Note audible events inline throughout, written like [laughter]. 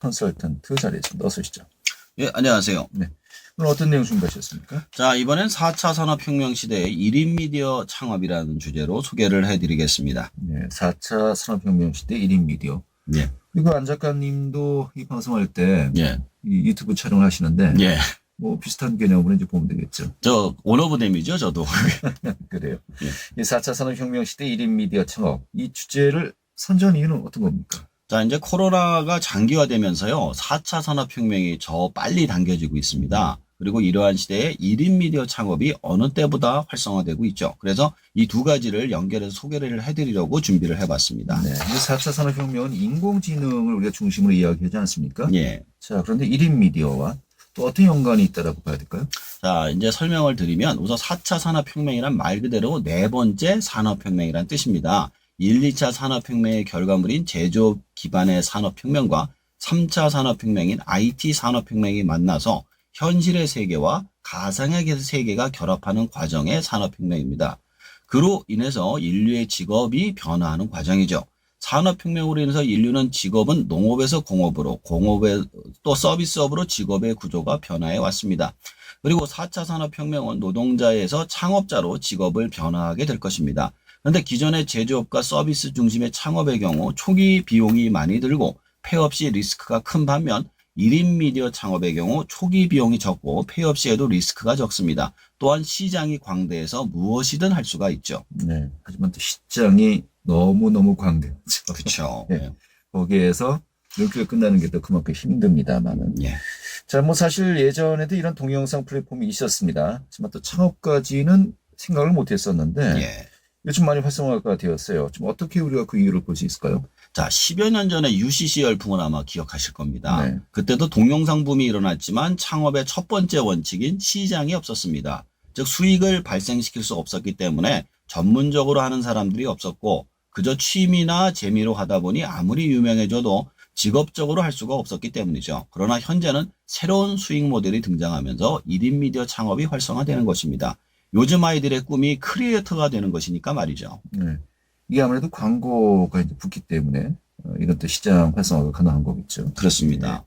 컨설턴트 자리했습니다. 어서 오시죠. 예, 안녕하세요. 오늘 어떤 내용 준비하셨습니까? 자, 이번엔 4차 산업혁명 시대의 1인 미디어 창업이라는 주제로 소개를 해드리겠습니다. 네, 4차 산업혁명 시대 1인 미디어. 예, 그리고 안 작가님도 이 방송할 때 예, 이 유튜브 촬영을 하시는데 예. 뭐 비슷한 개념으로 이제 보면 되겠죠. 저, 원오브댐이죠, 저도. [laughs] 그래요. 예. 이 4차 산업혁명 시대 1인 미디어 창업 이 주제를 선정 이유는 어떤 겁니까? 자, 이제 코로나가 장기화되면서요, 4차 산업혁명이 저 빨리 당겨지고 있습니다. 그리고 이러한 시대에 1인 미디어 창업이 어느 때보다 활성화되고 있죠. 그래서 이 두 가지를 연결해서 소개를 해드리려고 준비를 해봤습니다. 네. 이 4차 산업혁명은 인공지능을 우리가 중심으로 이야기하지 않습니까? 예. 자, 그런데 1인 미디어와 또 어떤 연관이 있다라고 봐야 될까요? 자, 이제 설명을 드리면 우선 4차 산업혁명이란 말 그대로 네 번째 산업혁명이란 뜻입니다. 1, 2차 산업혁명의 결과물인 제조업 기반의 산업혁명과 3차 산업혁명인 IT 산업혁명이 만나서 현실의 세계와 가상의 세계가 결합하는 과정의 산업혁명입니다. 그로 인해서 인류의 직업이 변화하는 과정이죠. 산업혁명으로 인해서 인류는 직업은 농업에서 공업으로, 공업에 또 서비스업으로 직업의 구조가 변화해 왔습니다. 그리고 4차 산업혁명은 노동자에서 창업자로 직업을 변화하게 될 것입니다. 그런데 기존의 제조업과 서비스 중심의 창업의 경우 초기 비용이 많이 들고 폐업 시 리스크가 큰 반면 1인 미디어 창업의 경우 초기 비용이 적고 폐업 시에도 리스크가 적습니다. 또한 시장이 광대해서 무엇이든 할 수가 있죠. 네. 하지만 또 시장이 너무너무 광대하죠. 그렇죠. [laughs] 네. 거기에서 눈길이 끝나는 게 또 그만큼 힘듭니다만은. 예. 자, 뭐 사실 예전에도 이런 동영상 플랫폼이 있었습니다. 하지만 또 창업까지는 생각을 못 했었는데 예. 요즘 많이 활성화가 되었어요. 좀 어떻게 우리가 그 이유를 볼 수 있을까요? 자, 10여 년 전에 UCC 열풍을 아마 기억하실 겁니다. 네. 그때도 동영상 붐이 일어났지만 창업의 첫 번째 원칙인 시장이 없었습니다. 즉 수익을 발생시킬 수 없었기 때문에 전문적으로 하는 사람들이 없었고 그저 취미나 재미로 하다 보니 아무리 유명해져도 직업적으로 할 수가 없었기 때문이죠. 그러나 현재는 새로운 수익 모델이 등장하면서 1인 미디어 창업이 활성화되는 것입니다. 요즘 아이들의 꿈이 크리에이터가 되는 것이니까 말이죠. 네. 이게 아무래도 광고가 이제 붙기 때문에 어, 이런 또 시장 활성화가 가능한 거겠죠. 그렇습니다.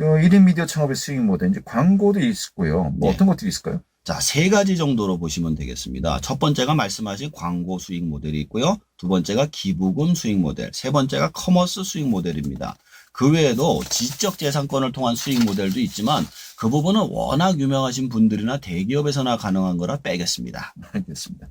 어, 1인 미디어 창업의 수익 모델, 이제 광고도 있고요. 뭐 네. 어떤 것들이 있을까요? 자, 세 가지 정도로 보시면 되겠습니다. 첫 번째가 말씀하신 광고 수익 모델이 있고요. 두 번째가 기부금 수익 모델, 세 번째가 커머스 수익 모델입니다. 그 외에도 지적 재산권을 통한 수익 모델도 있지만 그 부분은 워낙 유명하신 분들이나 대기업에서나 가능한 거라 빼겠습니다. [laughs] 알겠습니다.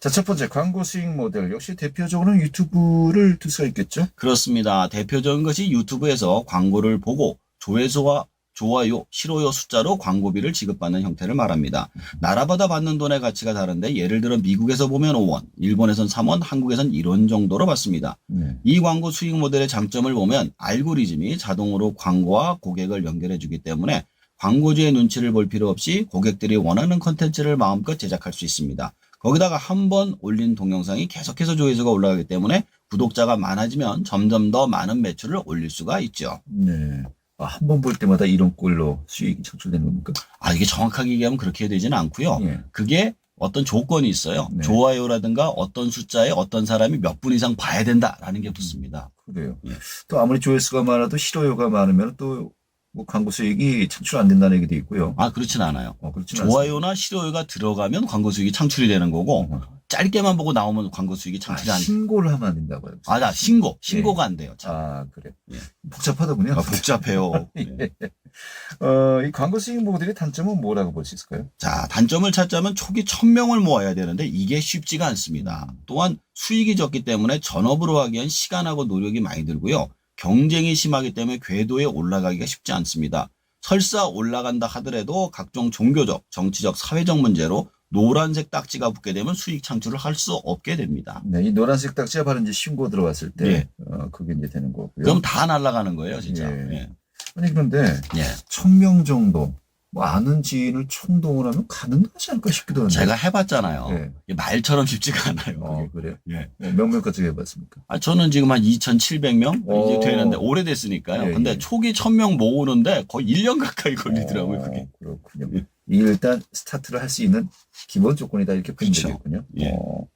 자, 첫 번째 광고 수익 모델. 역시 대표적으로는 유튜브를 둘 수가 있겠죠? 그렇습니다. 대표적인 것이 유튜브에서 광고를 보고 조회수와 좋아요, 싫어요 숫자로 광고비를 지급받는 형태를 말합니다. 나라마다 받는 돈의 가치가 다른데 예를 들어 미국에서 보면 5원, 일본에선 3원, 한국에선 1원 정도로 받습니다. 네. 이 광고 수익 모델의 장점을 보면 알고리즘이 자동으로 광고와 고객을 연결해 주기 때문에 광고주의 눈치를 볼 필요 없이 고객들이 원하는 컨텐츠를 마음껏 제작할 수 있습니다. 거기다가 한 번 올린 동영상이 계속해서 조회수가 올라가기 때문에 구독자가 많아지면 점점 더 많은 매출을 올릴 수가 있죠. 네. 아, 한번 볼 때마다 이런 꼴로 수익이 창출되는 겁니까? 아, 이게 정확하게 얘기하면 그렇게 되지는 않고요. 예. 그게 어떤 조건이 있어요. 네. 좋아요라든가 어떤 숫자에 어떤 사람이 몇 분 이상 봐야 된다라는 게 붙습니다. 그래요. 예. 또 아무리 조회수가 많아도 싫어요가 많으면 또 뭐 광고 수익이 창출 안 된다는 얘기도 있고요. 아, 그렇진 않아요. 어, 그렇진 좋아요나 싫어요가 들어가면 광고 수익이 창출이 되는 거고 않습니다. 짧게만 보고 나오면 광고 수익이 아, 창출이 안 돼. 신고를 하면 안 된다고요. 아, 나 신고. 신고가 안 돼요. 참. 아, 그래. 예. 복잡하더군요. 아, 복잡해요. [laughs] 예. 어, 이 광고 수익 모델의 단점은 뭐라고 볼 수 있을까요? 자, 단점을 찾자면 초기 1000명을 모아야 되는데 이게 쉽지가 않습니다. 또한 수익이 적기 때문에 전업으로 하기엔 시간하고 노력이 많이 들고요. 경쟁이 심하기 때문에 궤도에 올라가기가 쉽지 않습니다. 설사 올라간다 하더라도 각종 종교적, 정치적, 사회적 문제로 노란색 딱지가 붙게 되면 수익 창출을 할 수 없게 됩니다. 네, 이 노란색 딱지가 바로 이제 신고 들어왔을 때, 예. 어, 그게 이제 되는 거고요. 그럼 다 날아가는 거예요, 진짜. 예. 예. 아니, 그런데, 예. 천명 정도, 뭐, 아는 지인을 총동원 하면 가능하지 않을까 싶기도 한데. 제가 해봤잖아요. 예. 말처럼 쉽지가 않아요. 어, 그게. 그래요? 예. 어, 몇 명까지 해봤습니까? 아, 저는 지금 한 2,700명 오. 이제 되는데 오래됐으니까요. 예, 근데 예. 초기 1,000명 모으는데 거의 1년 가까이 걸리더라고요, 어, 그게. 그렇군요. 예. 이 일단 스타트를 할 수 있는 기본 조건이다 이렇게 보면 그쵸. 되겠군요. 예. 어,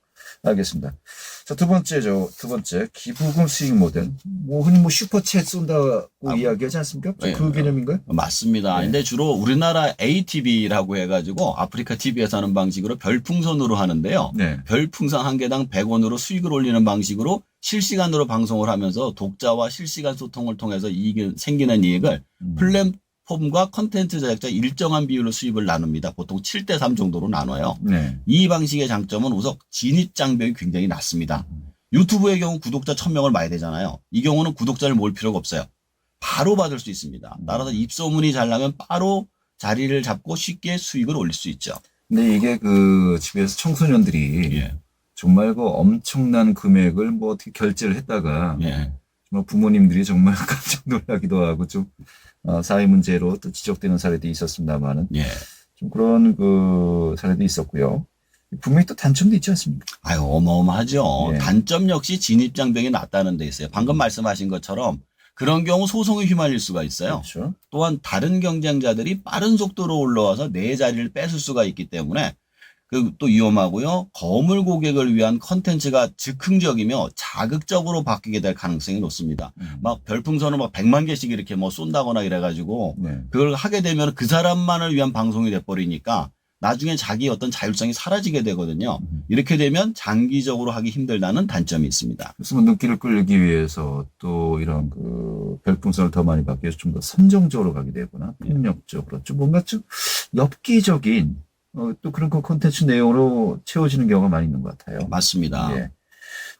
알겠습니다. 자, 두 번째죠. 두 번째. 기부금 수익 모델. 뭐, 흔히 뭐 슈퍼챗 쏜다고 아, 이야기하지 않습니까? 네. 그 개념인가요? 맞습니다. 네. 근데 주로 우리나라 ATV라고 해가지고 아프리카 TV에서 하는 방식으로 별풍선으로 하는데요. 네. 별풍선 한 개당 100원으로 수익을 올리는 방식으로 실시간으로 방송을 하면서 독자와 실시간 소통을 통해서 이익이 생기는 이익을 음. 플랫 폼과 컨텐츠 제작자 일정한 비율로 수입을 나눕니다. 보통 7대 3 정도로 나눠요. 네. 이 방식의 장점은 우선 진입 장벽이 굉장히 낮습니다. 유튜브의 경우 구독자 1000명을 봐야 되잖아요. 이 경우는 구독자를 모을 필요가 없어요. 바로 받을 수 있습니다. 따라서 입소문이 잘 나면 바로 자리를 잡고 쉽게 수익을 올릴 수 있죠. 근데 이게 그 집에서 청소년들이 예. 정말 그 엄청난 금액을 뭐 어떻게 결제를 했다가 예. 정말 부모님들이 정말 [laughs] 깜짝 놀라기도 하고 좀 어, 사회 문제로 또 지적되는 사례도 있었습니다만은 예. 좀 그런 그 사례도 있었고요. 분명히 또 단점도 있지 않습니까? 아유, 어마어마하죠. 예. 단점 역시 진입장벽이 낮다는 데 있어요. 방금 말씀하신 것처럼 그런 경우 소송에 휘말릴 수가 있어요. 그렇죠. 또한 다른 경쟁자들이 빠른 속도로 올라와서 내 자리를 뺏을 수가 있기 때문에 그 또 위험하고요. 거물 고객을 위한 컨텐츠가 즉흥적이며 자극적으로 바뀌게 될 가능성이 높습니다. 음. 막 별풍선을 막 100만 개씩 이렇게 뭐 쏜다거나 이래가지고 네. 그걸 하게 되면 그 사람만을 위한 방송이 돼버리니까 나중에 자기 어떤 자율성이 사라지게 되거든요. 음. 이렇게 되면 장기적으로 하기 힘들다는 단점이 있습니다. 그래서 뭐 눈길을 끌기 위해서 또 이런 그 별풍선을 더 많이 받기 위해서 좀 더 선정적으로 가게 되거나 폭력적으로 좀 뭔가 좀 엽기적인 어, 또 그런 그 콘텐츠 내용으로 채워지는 경우가 많이 있는 것 같아요. 맞습니다. 예.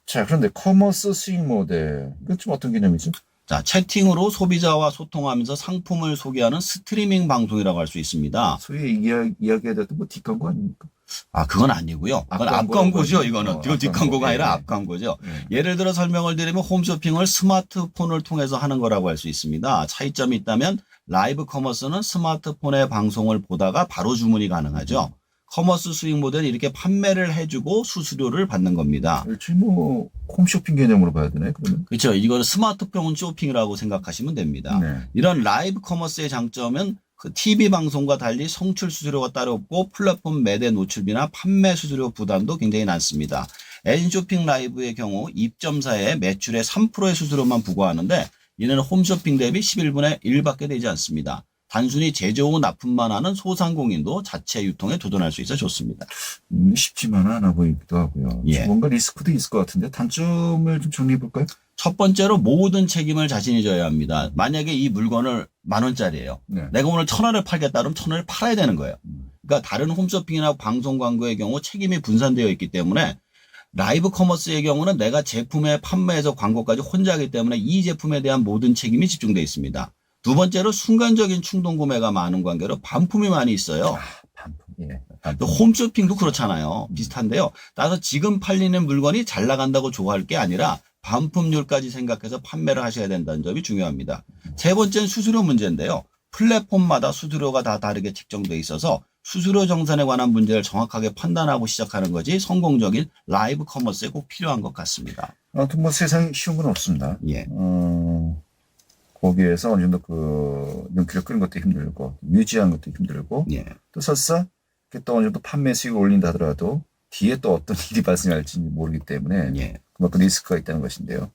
자, 그런데 커머스 수익 모델. 이건 좀 어떤 개념이죠? 자, 채팅으로 소비자와 소통하면서 상품을 소개하는 스트리밍 방송이라고 할 수 있습니다. 소위 이야, 이야기에 대한 뭐 뒷광고 아닙니까? 아, 그건 아니고요. 그건 앞광고죠. 이거는. 어, 이건 뒷광고가. 아니라 예, 예. 앞광고죠. 예. 예를 들어 설명을 드리면 홈쇼핑을 스마트폰을 통해서 하는 거라고 할 수 있습니다. 차이점이 있다면 라이브 커머스는 스마트폰의 방송을 보다가 바로 주문이 가능하죠. 커머스 수익 모델은 이렇게 판매를 해주고 수수료를 받는 겁니다. 일종의 뭐 홈쇼핑 개념으로 봐야 되나요? 그러면? 그렇죠. 이거는 스마트폰 쇼핑이라고 생각하시면 됩니다. 네. 이런 라이브 커머스의 장점은 그 TV 방송과 달리 송출 수수료가 따로 없고 플랫폼 매대 노출비나 판매 수수료 부담도 굉장히 낮습니다. N쇼핑 라이브의 경우 입점사의 매출의 3%의 수수료만 부과하는데 이는 홈쇼핑 대비 11분의 1밖에 되지 않습니다. 단순히 제조 후 납품만 하는 소상공인도 자체 유통에 도전할 수 있어 좋습니다. 음, 쉽지만 않아 보이기도 하고요. 예. 뭔가 리스크도 있을 것 같은데 단점을 좀 정리해 볼까요? 첫 번째로 모든 책임을 자신이 져야 합니다. 만약에 이 물건을 만 원짜리예요. 네. 내가 오늘 천 원을 팔겠다 그러면 천 원을 팔아야 되는 거예요. 음. 그러니까 다른 홈쇼핑이나 방송 광고의 경우 책임이 분산되어 있기 때문에 라이브 커머스의 경우는 내가 제품의 판매에서 광고까지 혼자 하기 때문에 이 제품에 대한 모든 책임이 집중되어 있습니다. 두 번째로 순간적인 충동 구매가 많은 관계로 반품이 많이 있어요. 반품. 예. 반품. 홈쇼핑도 그렇잖아요. 비슷한데요. 따라서 지금 팔리는 물건이 잘 나간다고 좋아할 게 아니라 반품률까지 생각해서 판매를 하셔야 된다는 점이 중요합니다. 세 번째는 수수료 문제인데요. 플랫폼마다 수수료가 다 다르게 책정돼 있어서 수수료 정산에 관한 문제를 정확하게 판단하고 시작하는 것이 성공적인 라이브 커머스에 꼭 필요한 것 같습니다. 아무튼 뭐 세상에 쉬운 건 없습니다. 예. 어, 거기에서 어느 정도 그 눈길을 끄는 것도 힘들고 유지하는 것도 힘들고 예. 또 설사 이렇게 또 어느 정도 판매 수익을 올린다 하더라도 뒤에 또 어떤 [laughs] 일이 발생할지 모르기 때문에 예. 그만큼 리스크가 있다는 것인데요.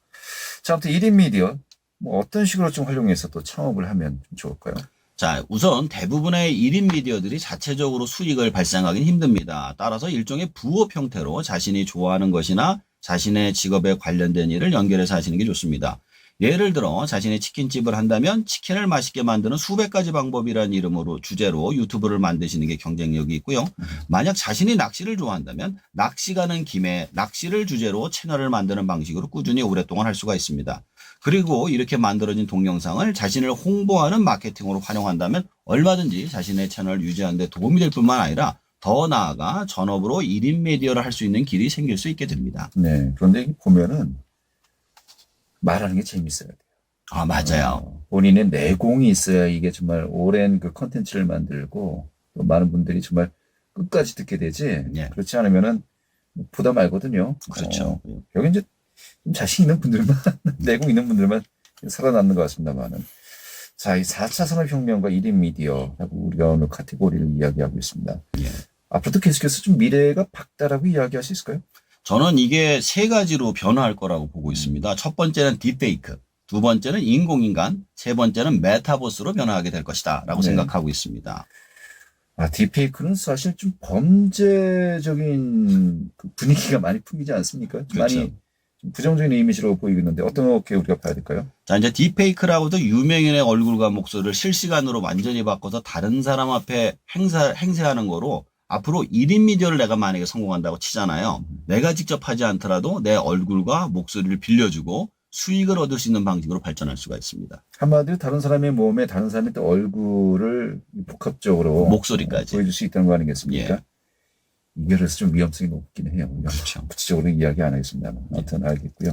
자, 아무튼 1인 미디어 뭐 어떤 식으로 좀 활용해서 또 창업을 하면 좀 좋을까요? 자, 우선 대부분의 1인 미디어들이 자체적으로 수익을 발생하기는 힘듭니다. 따라서 일종의 부업 형태로 자신이 좋아하는 것이나 자신의 직업에 관련된 일을 연결해서 하시는 게 좋습니다. 예를 들어 자신이 치킨집을 한다면 치킨을 맛있게 만드는 수백 가지 방법이라는 이름으로 주제로 유튜브를 만드시는 게 경쟁력이 있고요. 만약 자신이 낚시를 좋아한다면 낚시 가는 김에 낚시를 주제로 채널을 만드는 방식으로 꾸준히 오랫동안 할 수가 있습니다. 그리고 이렇게 만들어진 동영상을 자신을 홍보하는 마케팅으로 활용한다면 얼마든지 자신의 채널을 유지하는 데 도움이 될 뿐만 아니라 더 나아가 전업으로 1인 미디어를 할 수 있는 길이 생길 수 있게 됩니다. 네. 그런데 보면은 말하는 게 재밌어야 돼요. 아, 맞아요. 어, 본인의 내공이 있어야 이게 정말 오랜 그 컨텐츠를 만들고 또 많은 분들이 정말 끝까지 듣게 되지. 예. 그렇지 않으면은 부담 알거든요. 그렇죠. 어, 여기 이제 좀 자신 있는 분들만, [laughs] 내공 있는 분들만 살아남는 것 같습니다만은. 자, 이 4차 산업혁명과 1인 미디어라고 우리가 오늘 카테고리를 이야기하고 있습니다. 예. 앞으로도 계속해서 좀 미래가 밝다라고 이야기할 수 있을까요? 저는 이게 세 가지로 변화할 거라고 보고 있습니다. 첫 번째는 딥페이크, 두 번째는 인공인간, 세 번째는 메타버스로 변화하게 될 것이다. 라고 네. 생각하고 있습니다. 아, 딥페이크는 사실 좀 범죄적인 그 분위기가 많이 풍기지 않습니까? 좀 그렇죠. 많이 좀 부정적인 이미지로 보이는데 어떻게 우리가 봐야 될까요? 자, 이제 딥페이크라고도 유명인의 얼굴과 목소리를 실시간으로 완전히 바꿔서 다른 사람 앞에 행사, 행세하는 거로 앞으로 1인 미디어를 내가 만약에 성공한다고 치잖아요. 내가 직접 하지 않더라도 내 얼굴과 목소리를 빌려주고 수익을 얻을 수 있는 방식으로 발전할 수가 있습니다. 한마디로 다른 사람의 몸에 다른 사람의 또 얼굴을 복합적으로 목소리까지. 보여줄 수 있다는 거 아니겠습니까? 예. 이게 그래서 좀 위험성이 높긴 해요. 그렇죠. 구체적으로 이야기 안 하겠습니다만 아무튼 알겠고요.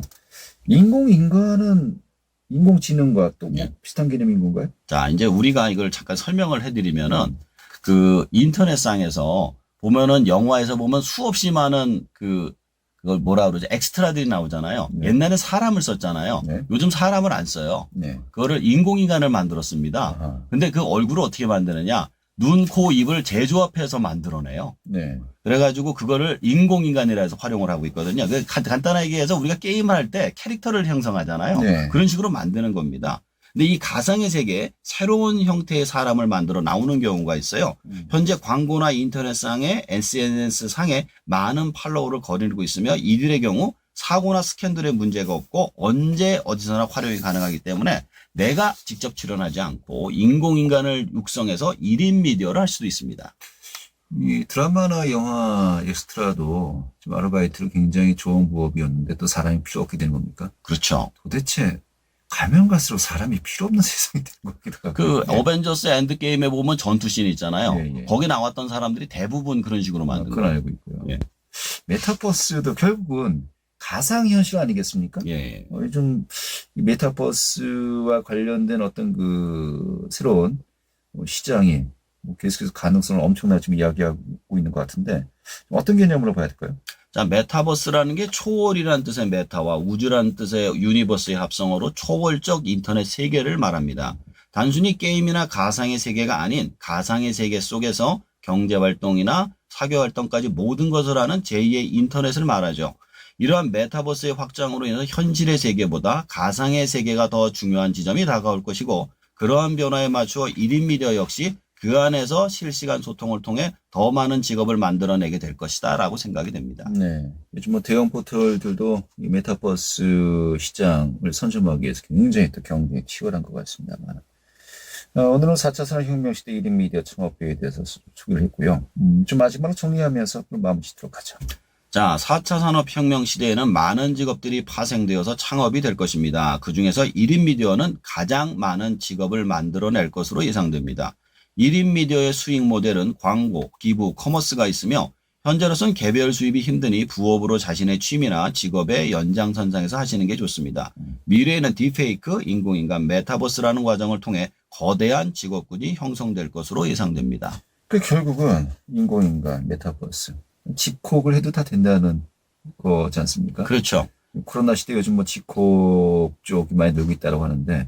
인공인간은 인공지능과 또 뭐 예. 비슷한 개념인 건가요? 자, 이제 우리가 이걸 잠깐 설명을 해드리면은 그 인터넷상에서 보면은 영화에서 보면 수없이 많은 그 그걸 뭐라 그러죠? 엑스트라들이 나오잖아요. 네. 옛날에 사람을 썼잖아요. 네. 요즘 사람을 안 써요. 네. 그거를 인공인간을 만들었습니다. 아하. 근데 그 얼굴을 어떻게 만드느냐? 눈, 코, 입을 재조합해서 만들어내요. 네. 그래가지고 그거를 인공인간이라 해서 활용을 하고 있거든요. 그 간- 간단하게 얘기해서 우리가 게임을 할 때 캐릭터를 형성하잖아요. 네. 그런 식으로 만드는 겁니다. 근데 이 가상의 세계에 새로운 형태의 사람을 만들어 나오는 경우가 있어요. 음. 현재 광고나 인터넷상에 SNS 상에 많은 팔로워를 거느리고 있으며 이들의 경우 사고나 스캔들의 문제가 없고 언제 어디서나 활용이 가능하기 때문에 내가 직접 출연하지 않고 인공인간을 육성해서 1인 미디어를 할 수도 있습니다. 이 드라마나 영화 엑스트라도 좀 아르바이트로 굉장히 좋은 부업이었는데 또 사람이 필요 없게 되는 겁니까? 그렇죠. 도대체 가면 갈수록 사람이 필요 없는 [laughs] 세상이 되는 것 같기도 하고. 그 예. 어벤져스 엔드게임에 보면 전투씬 있잖아요. 예, 예. 거기 나왔던 사람들이 대부분 그런 식으로 아, 만든 그건 거예요. 알고 있고요. 예. 메타버스도 결국은 가상현실 아니겠습니까? 예. 어, 요즘 이 메타버스와 관련된 어떤 그 새로운 뭐 시장이 뭐 계속해서 가능성을 엄청나게 좀 이야기하고 있는 것 같은데 어떤 개념으로 봐야 될까요? 자, 메타버스라는 게 초월이라는 뜻의 메타와 우주라는 뜻의 유니버스의 합성어로 초월적 인터넷 세계를 말합니다. 단순히 게임이나 가상의 세계가 아닌 가상의 세계 속에서 경제 활동이나 사교 활동까지 모든 것을 하는 제2의 인터넷을 말하죠. 이러한 메타버스의 확장으로 인해서 현실의 세계보다 가상의 세계가 더 중요한 지점이 다가올 것이고 그러한 변화에 맞추어 1인 미디어 역시 그 안에서 실시간 소통을 통해 더 많은 직업을 만들어내게 될 것이다 라고 생각이 됩니다. 네. 요즘 뭐 대형 포털들도 이 메타버스 시장을 선점하기 위해서 굉장히 또 경쟁이 치열한 것 같습니다만. 어, 오늘은 4차 산업혁명 시대 1인 미디어 창업비에 대해서 소개를 했고요. 음, 좀 마지막으로 정리하면서 마무리 짓도록 하죠. 자, 4차 산업혁명 시대에는 많은 직업들이 파생되어서 창업이 될 것입니다. 그 중에서 1인 미디어는 가장 많은 직업을 만들어낼 것으로 예상됩니다. 1인 미디어의 수익 모델은 광고, 기부, 커머스가 있으며 현재로선 개별 수입이 힘드니 부업으로 자신의 취미나 직업의 연장선상에서 하시는 게 좋습니다. 미래에는 딥페이크, 인공인간, 메타버스라는 과정을 통해 거대한 직업군이 형성될 것으로 예상됩니다. 그 결국은 인공인간, 메타버스, 집콕을 해도 다 된다는 거지 않습니까? 그렇죠. 코로나 시대 요즘 뭐 집콕 쪽이 많이 늘고 있다고 하는데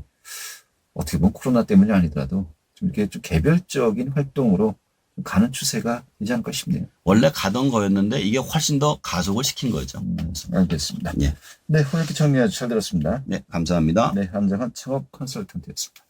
어떻게 보면 코로나 때문이 아니더라도 좀 이렇게 좀 개별적인 활동으로 좀 가는 추세가 되지 않을까 싶네요. 원래 가던 거였는데 이게 훨씬 더 가속을 시킨 거죠. 음, 알겠습니다. 예. 네, 정리 아주 잘 들었습니다. 네, 감사합니다. 네, 함정한 창업 컨설턴트였습니다.